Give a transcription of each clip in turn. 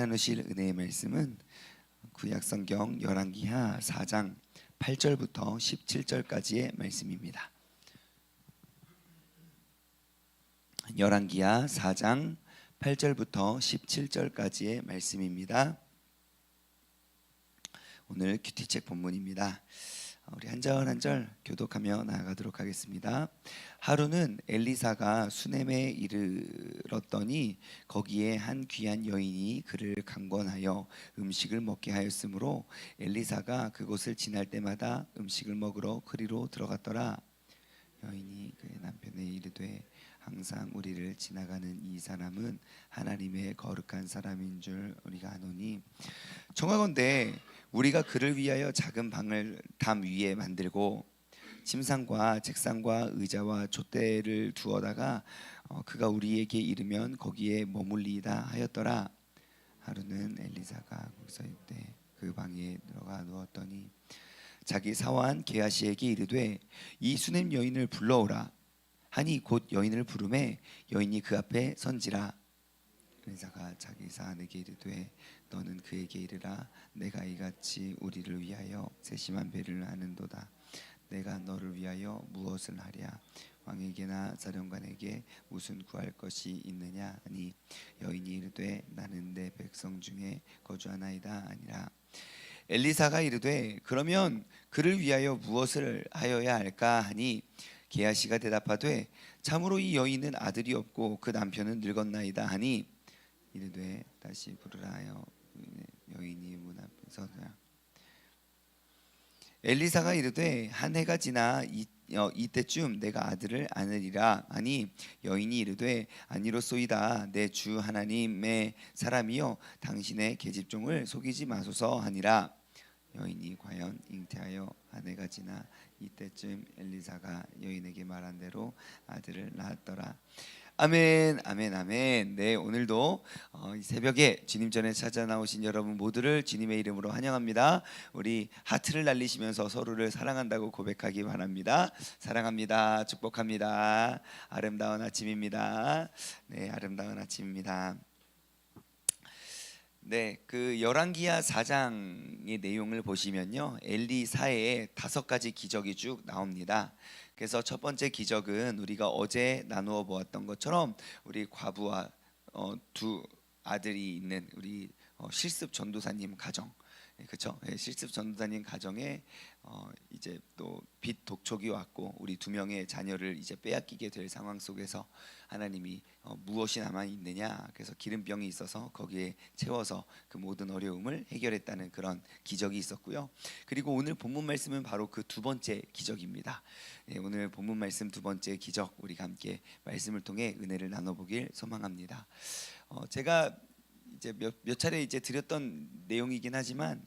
나누실 은혜의 말씀은 구약성경 열왕기하 4장 8절부터 17절까지의 말씀입니다. 열왕기하 4장 8절부터 17절까지의 말씀입니다. 오늘 큐티책 본문입니다. 우리 한 절 한 절 교독하며 나아가도록 하겠습니다. 하루는 엘리사가 수넴에 이르렀더니 거기에 한 귀한 여인이 그를 강권하여 음식을 먹게 하였으므로 엘리사가 그곳을 지날 때마다 음식을 먹으러 그리로 들어갔더라. 여인이 그의 남편에 이르되 항상 우리를 지나가는 이 사람은 하나님의 거룩한 사람인 줄 우리가 아노니 정하건대 우리가 그를 위하여 작은 방을 담 위에 만들고 침상과 책상과 의자와 촛대를 두어다가 어, 그가 우리에게 이르면 거기에 머물리다 하였더라. 하루는 엘리사가 거기서 있되 그 방에 들어가 누웠더니 자기 사환 게하시에게 이르되 이 수냄 여인을 불러오라 하니 곧 여인을 부르매 여인이 그 앞에 선지라. 엘리사가 자기 사환에게 이르되 너는 그에게 이르라. 내가 이같이 우리를 위하여 세심한 배를 하는도다. 내가 너를 위하여 무엇을 하랴? 왕에게나 사령관에게 무슨 구할 것이 있느냐? 하니 여인이 이르되 나는 내 백성 중에 거주하나이다 아니라. 엘리사가 이르되 그러면 그를 위하여 무엇을 하여야 할까? 하니 게하시가 대답하되 참으로 이 여인은 아들이 없고 그 남편은 늙었나이다 하니 이르되 다시 부르라 하여 여인이 문 앞에 서더라. 엘리사가 이르되 한 해가 지나 이, 어, 이때쯤 내가 아들을 안으리라 하니 여인이 이르되 아니로소이다. 내 주 하나님의 사람이여 당신의 계집종을 속이지 마소서 하니라. 여인이 과연 잉태하여 한 해가 지나 이때쯤 엘리사가 여인에게 말한 대로 아들을 낳았더라 아멘, 아멘, 아멘. 네, 오늘도 어, 이 새벽에 주님 전에 찾아 나오신 여러분 모두를 주님의 이름으로 환영합니다. 우리 하트를 날리시면서 서로를 사랑한다고 고백하기 바랍니다. 사랑합니다. 축복합니다. 아름다운 아침입니다. 네, 아름다운 아침입니다. 네, 그 열왕기하 4장의 내용을 보시면요, 엘리사의 다섯 가지 기적이 쭉 나옵니다. 그래서 첫 번째 기적은 우리가 어제 나누어 보았던 것처럼 우리 과부와 어, 두 아들이 있는 우리 어, 실습 전도사님 가정, 그렇죠? 실습 전도사님 가정에 어, 이제 또 빚 독촉이 왔고 우리 두 명의 자녀를 이제 빼앗기게 될 상황 속에서 하나님이 어, 무엇이 남아 있느냐 그래서 기름병이 있어서 거기에 채워서 그 모든 어려움을 해결했다는 그런 기적이 있었고요. 그리고 오늘 본문 말씀은 바로 그 두 번째 기적입니다. 예, 오늘 본문 말씀 두 번째 기적 우리가 함께 말씀을 통해 은혜를 나눠보길 소망합니다. 어, 제가 이제 몇, 몇 차례 이제 드렸던 내용이긴 하지만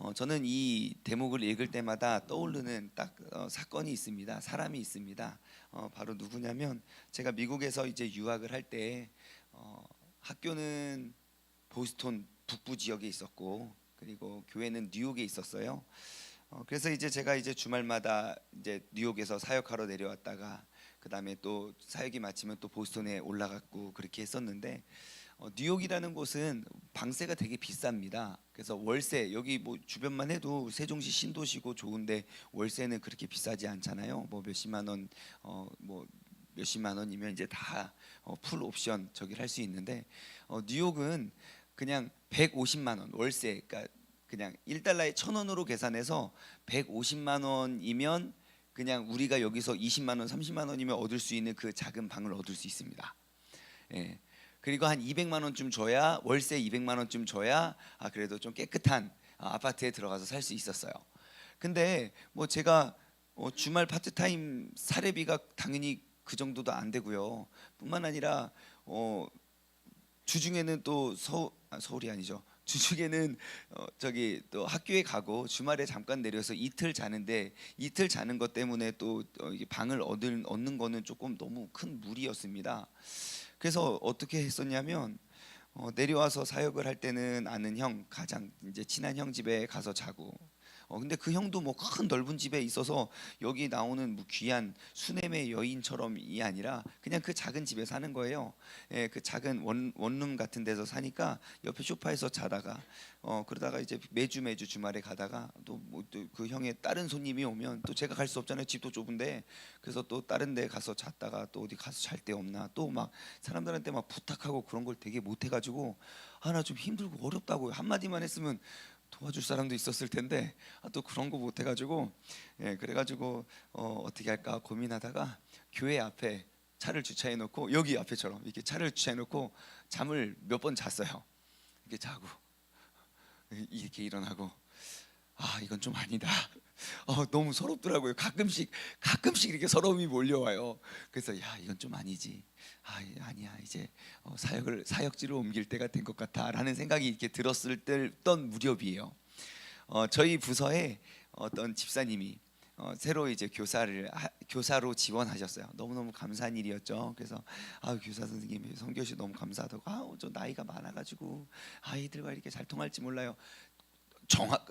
어, 저는 이 대목을 읽을 때마다 떠오르는 딱 어, 사건이 있습니다. 사람이 있습니다. 어, 바로 누구냐면 제가 미국에서 이제 유학을 할때 어, 학교는 보스톤 북부 지역에 있었고 그리고 교회는 뉴욕에 있었어요. 어, 그래서 이제 제가 이제 주말마다 이제 뉴욕에서 사역하러 내려왔다가 그 다음에 또 사역이 마치면 또 보스톤에 올라갔고 그렇게 했었는데 어, 뉴욕이라는 곳은 방세가 되게 비쌉니다. 그래서 월세 여기 뭐 주변만 해도 세종시 신도시고 좋은데 월세는 그렇게 비싸지 않잖아요. 뭐 몇십만 원, 어 뭐 몇십만 원이면 이제 다풀 어, 옵션 저기를 할 수 있는데 어, 뉴욕은 그냥 150만 원 월세, 그러니까 그냥 1달러에 천 원으로 계산해서 150만 원이면 그냥 우리가 여기서 20만 원, 30만 원이면 얻을 수 있는 그 작은 방을 얻을 수 있습니다. 예. 그리고 한 200만 원쯤 줘야 월세 200만 원쯤 줘야 아 그래도 좀 깨끗한 아, 아파트에 들어가서 살 수 있었어요. 근데 뭐 제가 어, 주말 파트타임 사례비가 당연히 그 정도도 안 되고요. 뿐만 아니라 어, 주중에는 또 서울 아, 서울이 아니죠. 주중에는 어, 저기 또 학교에 가고 주말에 잠깐 내려서 이틀 자는데 이틀 자는 것 때문에 또 어, 방을 얻는 얻는 거는 조금 너무 큰 무리였습니다. 그래서 어떻게 했었냐면 어, 내려와서 사역을 할 때는 아는 형 가장 이제 친한 형 집에 가서 자고 어 근데 그 형도 뭐 큰 넓은 집에 있어서 여기 나오는 뭐 귀한 수냄의 여인처럼이 아니라 그냥 그 작은 집에 사는 거예요. 예, 그 작은 원 원룸 같은 데서 사니까 옆에 소파에서 자다가 어 그러다가 이제 매주 매주 주말에 가다가 또 뭐 또 그 형의 다른 손님이 오면 또 제가 갈 수 없잖아요. 집도 좁은데 그래서 또 다른 데 가서 잤다가 또 어디 가서 잘 데 없나 또 막 사람들한테 막 부탁하고 그런 걸 되게 못 해가지고 아나좀 힘들고 어렵다고 한마디만 했으면 도와줄 사람도 있었을 텐데 아, 또 그런 거 못 해가지고 예 그래가지고 어, 어떻게 할까 고민하다가 교회 앞에 차를 주차해 놓고 여기 앞에처럼 이렇게 차를 주차해 놓고 잠을 몇 번 잤어요. 이렇게 자고 이렇게 일어나고 아 이건 좀 아니다. 어, 너무 서럽더라고요. 가끔씩 가끔씩 이렇게 서러움이 몰려와요. 그래서 야 이건 좀 아니지. 아 이- 아니야 이제 어, 사역을 사역지로 옮길 때가 된 것 같아라는 생각이 이렇게 들었을 때던 무렵이에요. 어, 저희 부서에 어떤 집사님이 어, 새로 이제 교사를 하- 교사로 지원하셨어요. 너무 너무 감사한 일이었죠. 그래서 아 교사 선생님 성교시 너무 감사하다고 아저 나이가 많아가지고 아이들과 이렇게 잘 통할지 몰라요. 정확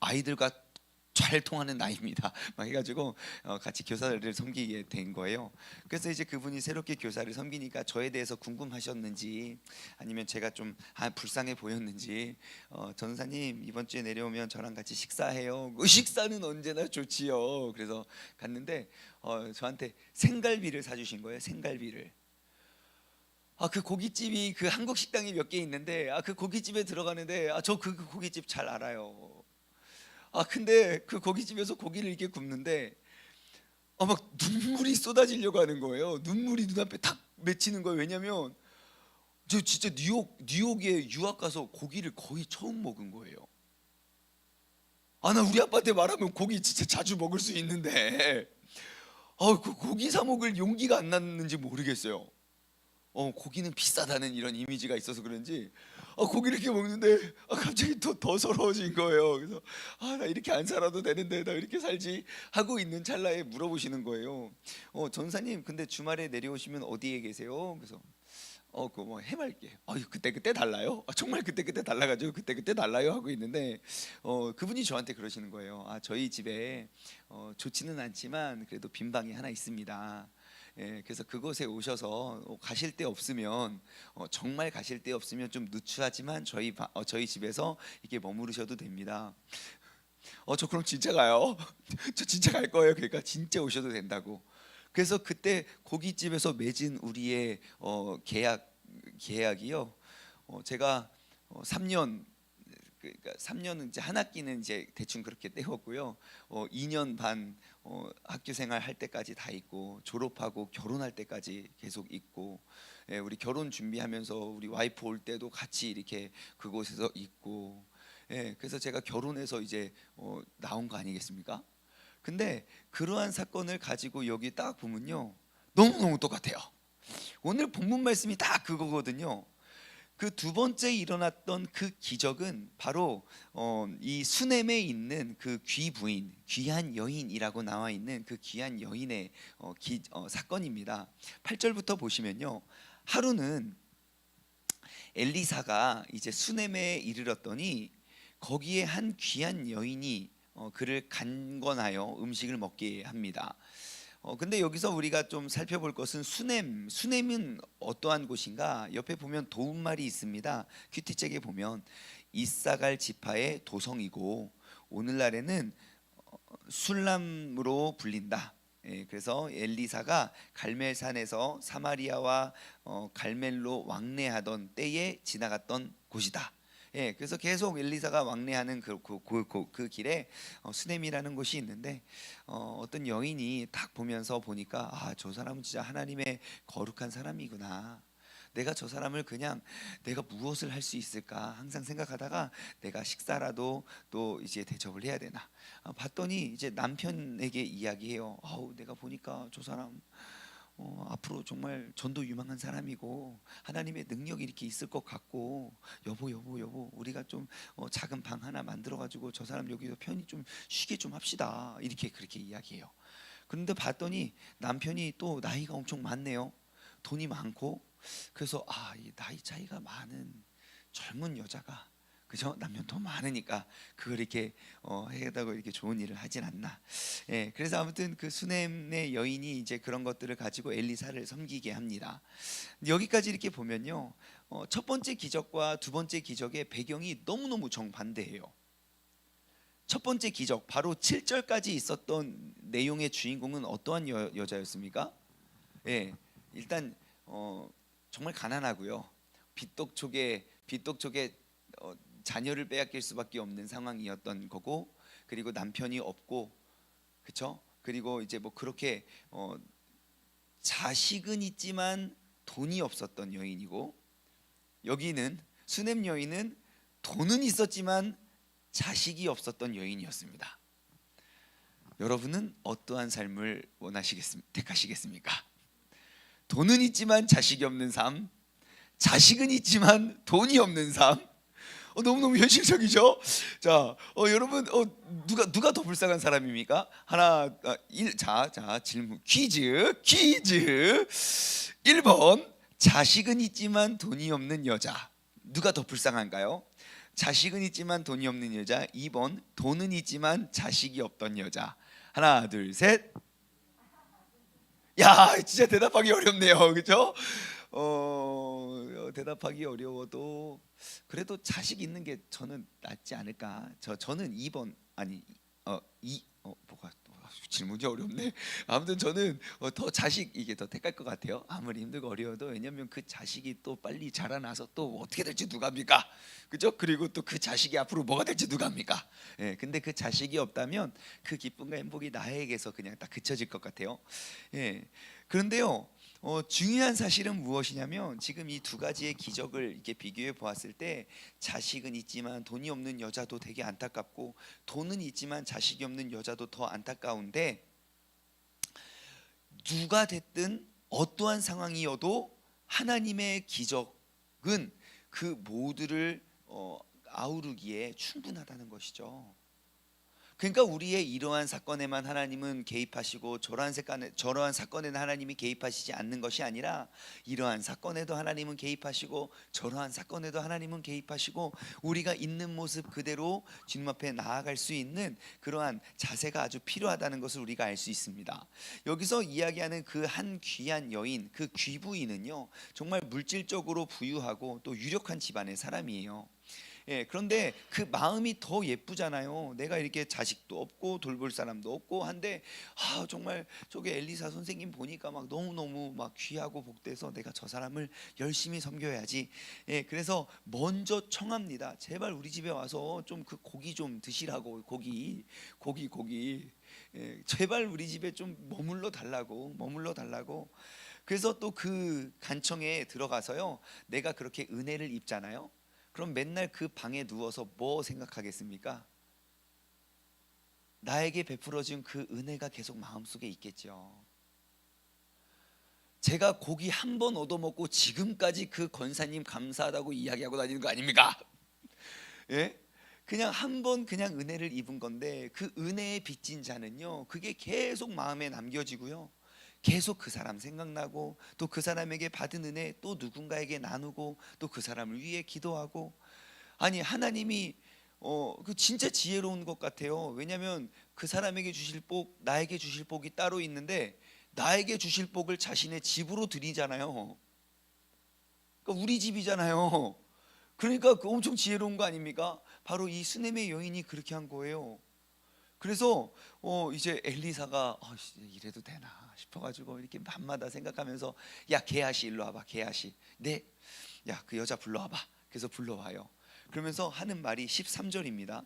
아이들과 잘 통하는 나이입니다. 막 해가지고 어, 같이 교사를 섬기게 된 거예요. 그래서 이제 그분이 새롭게 교사를 섬기니까 저에 대해서 궁금하셨는지 아니면 제가 좀 아, 불쌍해 보였는지 어, 전사님 이번 주에 내려오면 저랑 같이 식사해요. 그 식사는 언제나 좋지요. 그래서 갔는데 어, 저한테 생갈비를 사주신 거예요. 생갈비를. 아 그 고깃집이 그 한국 식당이 몇 개 있는데 아 그 고깃집에 들어가는데 아 저 그 고깃집 잘 알아요. 아 근데 그 고깃집에서 고기를 이렇게 굽는데 아 막 눈물이 쏟아지려고 하는 거예요. 눈물이 눈앞에 탁 맺히는 거예요. 왜냐면 저 진짜 뉴욕 뉴욕에 유학 가서 고기를 거의 처음 먹은 거예요. 아 나 우리 아빠한테 말하면 고기 진짜 자주 먹을 수 있는데 아그 고기 사 먹을 용기가 안 났는지 모르겠어요. 어 고기는 비싸다는 이런 이미지가 있어서 그런지 아 고기를 이렇게 먹는데 아 갑자기 더, 더 서러워진 거예요. 그래서 아 나 이렇게 안 살아도 되는데 나 이렇게 살지 하고 있는 찰나에 물어보시는 거예요. 어 전사님 근데 주말에 내려오시면 어디에 계세요? 그래서 어 그거 뭐 해맑게 아 그때 그때 달라요? 아, 정말 그때 그때 달라가지고 그때 그때 달라요 하고 있는데 어 그분이 저한테 그러시는 거예요. 아 저희 집에 어, 좋지는 않지만 그래도 빈 방이 하나 있습니다. 예, 그래서 그곳에 오셔서 어, 가실 데 없으면 어, 정말 가실 데 없으면 좀 누추하지만 저희 바- 어, 저희 집에서 이렇게 머무르셔도 됩니다. 어 저 그럼 진짜 가요. 저 진짜 갈 거예요. 그러니까 진짜 오셔도 된다고. 그래서 그때 고깃집에서 맺은 우리의 어, 계약 계약이요. 어, 제가 어, 3년 그러니까 3년은 이제 한 학기는 이제 대충 그렇게 때웠고요. 어, 2년 반 어, 학교 생활 할 때까지 다 있고 졸업하고 결혼할 때까지 계속 있고 예, 우리 결혼 준비하면서 우리 와이프 올 때도 같이 이렇게 그곳에서 있고 예, 그래서 제가 결혼해서 이제 어, 나온 거 아니겠습니까? 근데 그러한 사건을 가지고 여기 딱 보면요 너무 너무 똑같아요. 오늘 본문 말씀이 딱 그거거든요. 그 두 번째 일어났던 그 기적은 바로 어, 이 수넴에 있는 그 귀부인, 귀한 여인이라고 나와 있는 그 귀한 여인의 어, 기, 어, 사건입니다. 8절부터 보시면요. 하루는 엘리사가 이제 수넴에 이르렀더니 거기에 한 귀한 여인이 어, 그를 간건하여 음식을 먹게 합니다. 어, 근데 여기서 우리가 좀 살펴볼 것은 수넴. 수넴은 어떠한 곳인가? 옆에 보면 도움말이 있습니다. 큐티책에 보면 이사갈 지파의 도성이고 오늘날에는 어, 술람으로 불린다. 예, 그래서 엘리사가 갈멜산에서 사마리아와 어, 갈멜로 왕래하던 때에 지나갔던 곳이다. 예, 그래서 계속 엘리사가 왕래하는 그, 그, 그, 그, 그 길에 어, 수넴이라는 곳이 있는데 어, 어떤 여인이 딱 보면서 보니까 아 저 사람은 진짜 하나님의 거룩한 사람이구나. 내가 저 사람을 그냥 내가 무엇을 할 수 있을까 항상 생각하다가 내가 식사라도 또 이제 대접을 해야 되나 아, 봤더니 이제 남편에게 이야기해요. 아우 내가 보니까 저 사람 어, 앞으로 정말 전도 유망한 사람이고 하나님의 능력이 이렇게 있을 것 같고 여보 여보 여보 우리가 좀 어, 작은 방 하나 만들어 가지고 저 사람 여기서 편히 좀 쉬게 좀 합시다 이렇게 그렇게 이야기해요. 그런데 봤더니 남편이 또 나이가 엄청 많네요. 돈이 많고 그래서 아이 나이 차이가 많은 젊은 여자가 그죠? 남편 돈 많으니까 그걸 이렇게 어, 해다고 이렇게 좋은 일을 하진 않나. 예, 그래서 아무튼 그 수넴의 여인이 이제 그런 것들을 가지고 엘리사를 섬기게 합니다. 여기까지 이렇게 보면요, 어, 첫 번째 기적과 두 번째 기적의 배경이 너무 너무 정반대예요. 첫 번째 기적 바로 7절까지 있었던 내용의 주인공은 어떠한 여, 여자였습니까? 예, 일단 어, 정말 가난하고요. 빚독촉에 빚독촉에 어, 자녀를 빼앗길 수밖에 없는 상황이었던 거고, 그리고 남편이 없고, 그렇죠? 그리고 이제 뭐 그렇게 어, 자식은 있지만 돈이 없었던 여인이고, 여기는 수넴 여인은 돈은 있었지만 자식이 없었던 여인이었습니다. 여러분은 어떠한 삶을 원하시겠습니까? 택하시겠습니까? 돈은 있지만 자식이 없는 삶, 자식은 있지만 돈이 없는 삶. 어, 너무 너무 현실적이죠. 자, 어, 여러분, 어, 누가 누가 더 불쌍한 사람입니까? 하나, 아, 일, 자, 자 질문 퀴즈, 퀴즈. 1번 자식은 있지만 돈이 없는 여자. 누가 더 불쌍한가요? 자식은 있지만 돈이 없는 여자. 2번 돈은 있지만 자식이 없던 여자. 하나, 둘, 셋. 야, 진짜 대답하기 어렵네요. 그렇죠? 어, 대답하기 어려워도 그래도 자식 있는 게 저는 낫지 않을까. 저 저는 2번 아니 어이 어, 뭐가 또 질문이 어렵네. 아무튼 저는 어, 더 자식 이게 더 택할 것 같아요. 아무리 힘들고 어려워도 왜냐하면 그 자식이 또 빨리 자라나서 또 어떻게 될지 누가 합니까? 그죠? 그리고 또 그 자식이 앞으로 뭐가 될지 누가 합니까? 예, 근데 그 자식이 없다면 그 기쁨과 행복이 나에게서 그냥 딱 그쳐질 것 같아요. 예, 그런데요. 어, 중요한 사실은 무엇이냐면 지금 이 두 가지의 기적을 이렇게 비교해 보았을 때 자식은 있지만 돈이 없는 여자도 되게 안타깝고 돈은 있지만 자식이 없는 여자도 더 안타까운데 누가 됐든 어떠한 상황이어도 하나님의 기적은 그 모두를 어, 아우르기에 충분하다는 것이죠. 그러니까 우리의 이러한 사건에만 하나님은 개입하시고 저러한 사건에 저러한 사건에는 하나님이 개입하시지 않는 것이 아니라 이러한 사건에도 하나님은 개입하시고 저러한 사건에도 하나님은 개입하시고 우리가 있는 모습 그대로 주님 앞에 나아갈 수 있는 그러한 자세가 아주 필요하다는 것을 우리가 알 수 있습니다. 여기서 이야기하는 그 한 귀한 여인, 그 귀부인은요 정말 물질적으로 부유하고 또 유력한 집안의 사람이에요. 예, 그런데 그 마음이 더 예쁘잖아요. 내가 이렇게 자식도 없고 돌볼 사람도 없고 한데 아 정말 저기 엘리사 선생님 보니까 막 너무 너무 막 귀하고 복돼서 내가 저 사람을 열심히 섬겨야지. 예, 그래서 먼저 청합니다. 제발 우리 집에 와서 좀 그 고기 좀 드시라고 고기 고기 고기. 예, 제발 우리 집에 좀 머물러 달라고 머물러 달라고. 그래서 또 그 간청에 들어가서요. 내가 그렇게 은혜를 입잖아요. 그럼 맨날 그 방에 누워서 뭐 생각하겠습니까? 나에게 베풀어준 그 은혜가 계속 마음속에 있겠죠. 제가 고기 한 번 얻어먹고 지금까지 그 권사님 감사하다고 이야기하고 다니는 거 아닙니까? 예? 그냥 한 번 그냥 은혜를 입은 건데 그 은혜에 빚진 자는요 그게 계속 마음에 남겨지고요 계속 그 사람 생각나고 또 그 사람에게 받은 은혜 또 누군가에게 나누고 또 그 사람을 위해 기도하고 아니 하나님이 어 그 진짜 지혜로운 것 같아요. 왜냐하면 그 사람에게 주실 복 나에게 주실 복이 따로 있는데 나에게 주실 복을 자신의 집으로 드리잖아요. 그러니까 우리 집이잖아요. 그러니까 그 엄청 지혜로운 거 아닙니까? 바로 이 수넴의 여인이 그렇게 한 거예요. 그래서 어 이제 엘리사가 어, 이래도 되나 싶어가지고 이렇게 밤마다 생각하면서 야 게하시 일로 와봐 게하시. 네야 그 여자 불러와봐. 그래서 불러와요. 그러면서 하는 말이 13절입니다.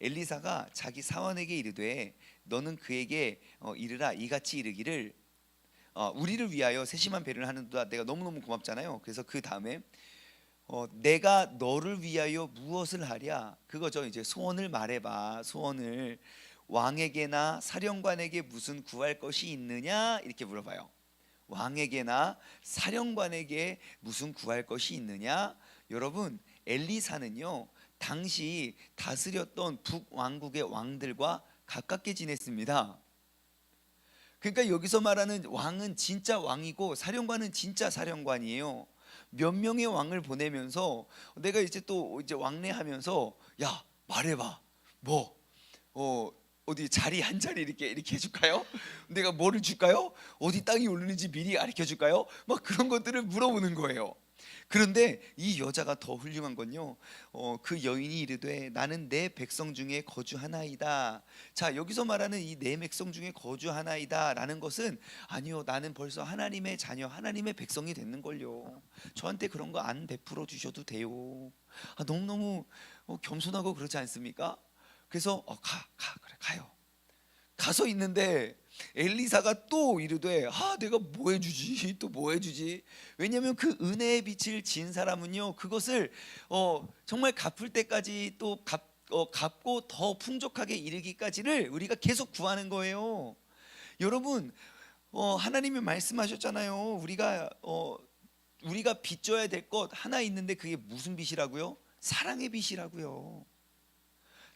엘리사가 자기 사원에게 이르되 너는 그에게 어, 이르라. 이같이 이르기를 어, 우리를 위하여 세심한 배를 하는도다. 내가 너무너무 고맙잖아요. 그래서 그 다음에 어, 내가 너를 위하여 무엇을 하랴 그거죠 이제 소원을 말해봐 소원을 왕에게나 사령관에게 무슨 구할 것이 있느냐 이렇게 물어봐요. 왕에게나 사령관에게 무슨 구할 것이 있느냐? 여러분 엘리사는요 당시 다스렸던 북왕국의 왕들과 가깝게 지냈습니다. 그러니까 여기서 말하는 왕은 진짜 왕이고 사령관은 진짜 사령관이에요. 몇 명의 왕을 보내면서 내가 이제 또 이제 왕래하면서 야 말해봐 뭐 어, 어디 자리 한 자리 이렇게 이렇게 해줄까요? 내가 뭐를 줄까요? 어디 땅이 오르는지 미리 가르쳐 줄까요? 막 그런 것들을 물어보는 거예요. 그런데 이 여자가 더 훌륭한 건요. 어, 그 여인이 이르되 나는 내 백성 중에 거주 하나이다. 자 여기서 말하는 이 내 백성 중에 거주 하나이다라는 것은 아니요 나는 벌써 하나님의 자녀 하나님의 백성이 됐는 걸요. 저한테 그런 거 안 베풀어 주셔도 돼요. 아, 너무 너무 겸손하고 그렇지 않습니까? 그래서 어, 가, 가 그래 가요. 가서 있는데 엘리사가 또 이르되 아 내가 뭐 해주지? 또 뭐 해주지? 왜냐하면 그 은혜의 빛을 진 사람은요 그것을 어 정말 갚을 때까지 또 갚, 어, 갚고 더 풍족하게 이르기까지를 우리가 계속 구하는 거예요. 여러분 어, 하나님이 말씀하셨잖아요. 우리가 어, 우리가 빚져야 될 것 하나 있는데 그게 무슨 빚이라고요? 사랑의 빚이라고요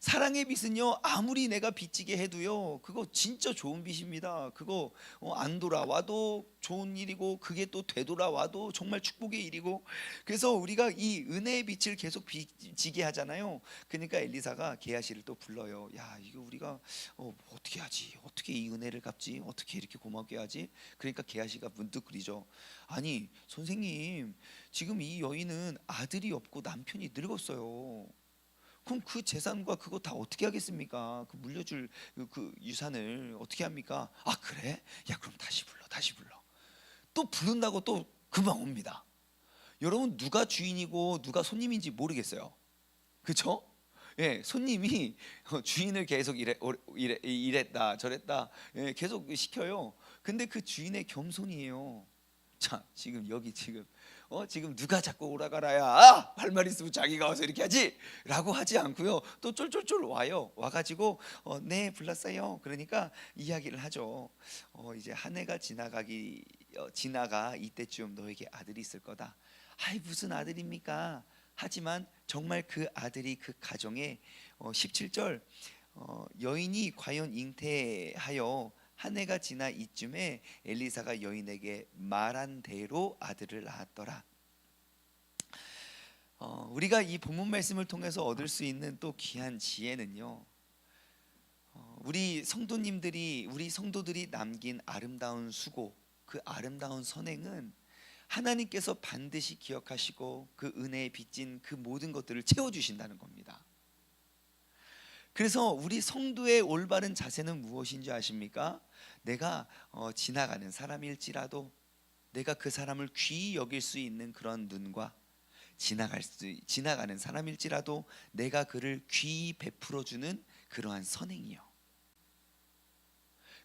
사랑의 빚은요 아무리 내가 빚지게 해도요 그거 진짜 좋은 빚입니다. 그거 어, 안 돌아와도 좋은 일이고 그게 또 되돌아와도 정말 축복의 일이고. 그래서 우리가 이 은혜의 빛을 계속 빚지게 하잖아요. 그러니까 엘리사가 게하시를 또 불러요 야 이거 우리가 어, 어떻게 하지? 어떻게 이 은혜를 갚지? 어떻게 이렇게 고맙게 하지? 그러니까 게하시가 문득 그리죠 아니 선생님 지금 이 여인은 아들이 없고 남편이 늙었어요 그럼 그 재산과 그거 다 어떻게 하겠습니까? 그 물려줄 그- 그 유산을 어떻게 합니까? 아 그래? 야 그럼 다시 불러, 다시 불러. 또 부른다고 또 금방 옵니다. 여러분 누가 주인이고 누가 손님인지 모르겠어요. 그렇죠? 예, 손님이 어, 주인을 계속 이래, 어, 이래, 이랬다 저랬다 예, 계속 시켜요. 근데 그 주인의 겸손이에요. 자 지금 여기 지금 어 지금 누가 자꾸 오라가라야? 아, 할말 있으면 자기가 와서 이렇게 하지라고 하지 않고요. 또 쫄쫄쫄 와요. 와가지고 어, 네 불렀어요. 그러니까 이야기를 하죠. 어, 이제 한 해가 지나가기 어, 지나가 이때쯤 너에게 아들이 있을 거다. 아이 무슨 아들입니까? 하지만 정말 그 아들이 그 가정에 어, 17절 어, 여인이 과연 잉태하여 한 해가 지나 이쯤에 엘리사가 여인에게 말한 대로 아들을 낳았더라. 어, 우리가 이 본문 말씀을 통해서 얻을 수 있는 또 귀한 지혜는요. 어, 우리 성도님들이 우리 성도들이 남긴 아름다운 수고, 그 아름다운 선행은 하나님께서 반드시 기억하시고 그 은혜에 빚진 그 모든 것들을 채워 주신다는 겁니다. 그래서 우리 성도의 올바른 자세는 무엇인지 아십니까? 내가 어, 지나가는 사람일지라도 내가 그 사람을 귀히 여길 수 있는 그런 눈과 지나갈 수 지나가는 사람일지라도 내가 그를 귀히 베풀어 주는 그러한 선행이요.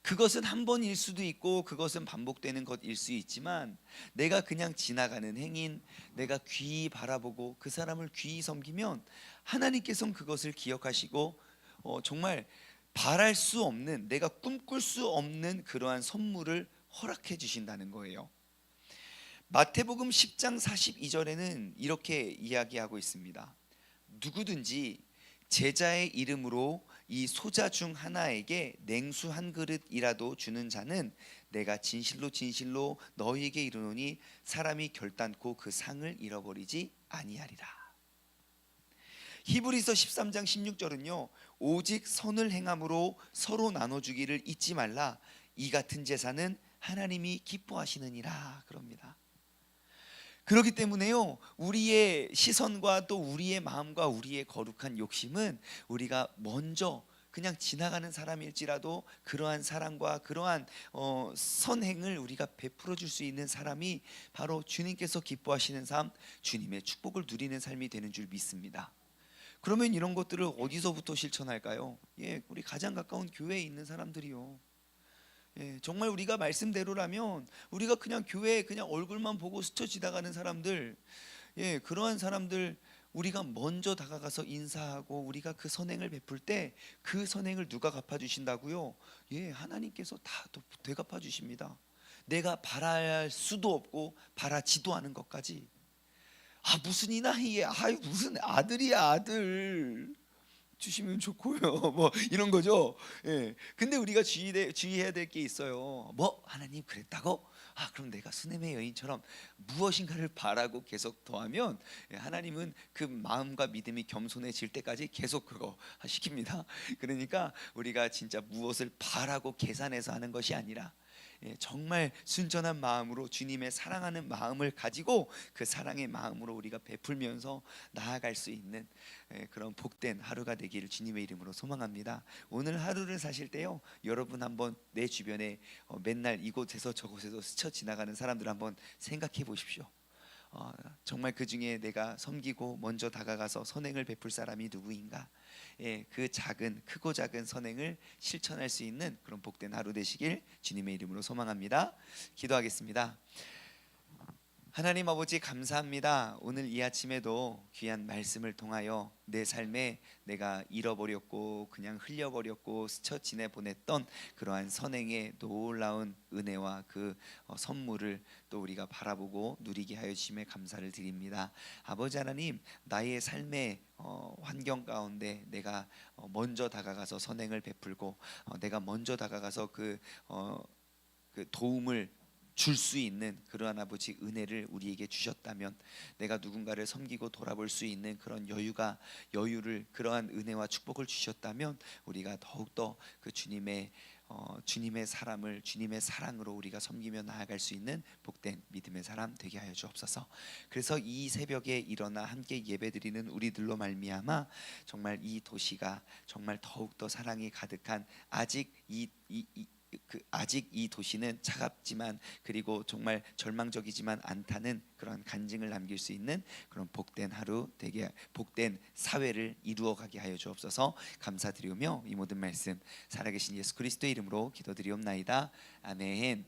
그것은 한 번일 수도 있고 그것은 반복되는 것일 수 있지만 내가 그냥 지나가는 행인 내가 귀히 바라보고 그 사람을 귀히 섬기면 하나님께서는 그것을 기억하시고 어, 정말 바랄 수 없는 내가 꿈꿀 수 없는 그러한 선물을 허락해 주신다는 거예요. 마태복음 10장 42절에는 이렇게 이야기하고 있습니다. 누구든지 제자의 이름으로 이 소자 중 하나에게 냉수 한 그릇이라도 주는 자는 내가 진실로 진실로 너희에게 이르노니 사람이 결단코 그 상을 잃어버리지 아니하리라. 히브리서 13장 16절은요. 오직 선을 행함으로 서로 나눠 주기를 잊지 말라. 이 같은 제사는 하나님이 기뻐하시느니라 그럽니다. 그렇기 때문에요. 우리의 시선과 또 우리의 마음과 우리의 거룩한 욕심은 우리가 먼저 그냥 지나가는 사람일지라도 그러한 사랑과 그러한 어, 선행을 우리가 베풀어 줄 수 있는 사람이 바로 주님께서 기뻐하시는 삶, 주님의 축복을 누리는 삶이 되는 줄 믿습니다. 그러면 이런 것들을 어디서부터 실천할까요? 예, 우리 가장 가까운 교회에 있는 사람들이요. 예, 정말 우리가 말씀대로라면 우리가 그냥 교회에 그냥 얼굴만 보고 스쳐 지나가는 사람들, 예, 그러한 사람들 우리가 먼저 다가가서 인사하고 우리가 그 선행을 베풀 때 그 선행을 누가 갚아 주신다고요? 예, 하나님께서 다 되갚아 주십니다. 내가 바랄 수도 없고 바라지도 않은 것까지 아 무슨 이 나이에 아 무슨 아들이야 아들 주시면 좋고요. 뭐 이런 거죠. 예. 근데 우리가 주의 주의해야 될 게 있어요. 뭐 하나님 그랬다고? 아 그럼 내가 수넴의 여인처럼 무엇인가를 바라고 계속 더하면 예, 하나님은 그 마음과 믿음이 겸손해질 때까지 계속 그거 시킵니다. 그러니까 우리가 진짜 무엇을 바라고 계산해서 하는 것이 아니라 예, 정말 순전한 마음으로 주님의 사랑하는 마음을 가지고 그 사랑의 마음으로 우리가 베풀면서 나아갈 수 있는 예, 그런 복된 하루가 되기를 주님의 이름으로 소망합니다. 오늘 하루를 사실 때요, 여러분 한번 내 주변에 어, 맨날 이곳에서 저곳에서 스쳐 지나가는 사람들 한번 생각해 보십시오. 어, 정말 그 중에 내가 섬기고 먼저 다가가서 선행을 베풀 사람이 누구인가? 예, 그 작은 크고 작은 선행을 실천할 수 있는 그런 복된 하루 되시길 주님의 이름으로 소망합니다. 기도하겠습니다. 하나님 아버지 감사합니다. 오늘 이 아침에도 귀한 말씀을 통하여 내 삶에 내가 잃어버렸고 그냥 흘려버렸고 스쳐 지내 보냈던 그러한 선행의 놀라운 은혜와 그 어, 선물을 또 우리가 바라보고 누리게 하여 주심에 감사를 드립니다. 아버지 하나님 나의 삶의 어, 환경 가운데 내가 어, 먼저 다가가서 선행을 베풀고 어, 내가 먼저 다가가서 그, 어, 그 도움을 줄 수 있는 그러한 아버지 은혜를 우리에게 주셨다면 내가 누군가를 섬기고 돌아볼 수 있는 그런 여유가 여유를 그러한 은혜와 축복을 주셨다면 우리가 더욱더 그 주님의 어, 주님의 사람을 주님의 사랑으로 우리가 섬기며 나아갈 수 있는 복된 믿음의 사람 되게 하여 주옵소서. 그래서 이 새벽에 일어나 함께 예배드리는 우리들로 말미암아 정말 이 도시가 정말 더욱 더 사랑이 가득한 아직 이, 이, 이 그 아직 이 도시는 차갑지만 그리고 정말 절망적이지만 않다는 그런 간증을 남길 수 있는 그런 복된 하루 되게 복된 사회를 이루어 가게 하여 주옵소서 감사드리며 이 모든 말씀 살아계신 예수 그리스도의 이름으로 기도드리옵나이다 아멘.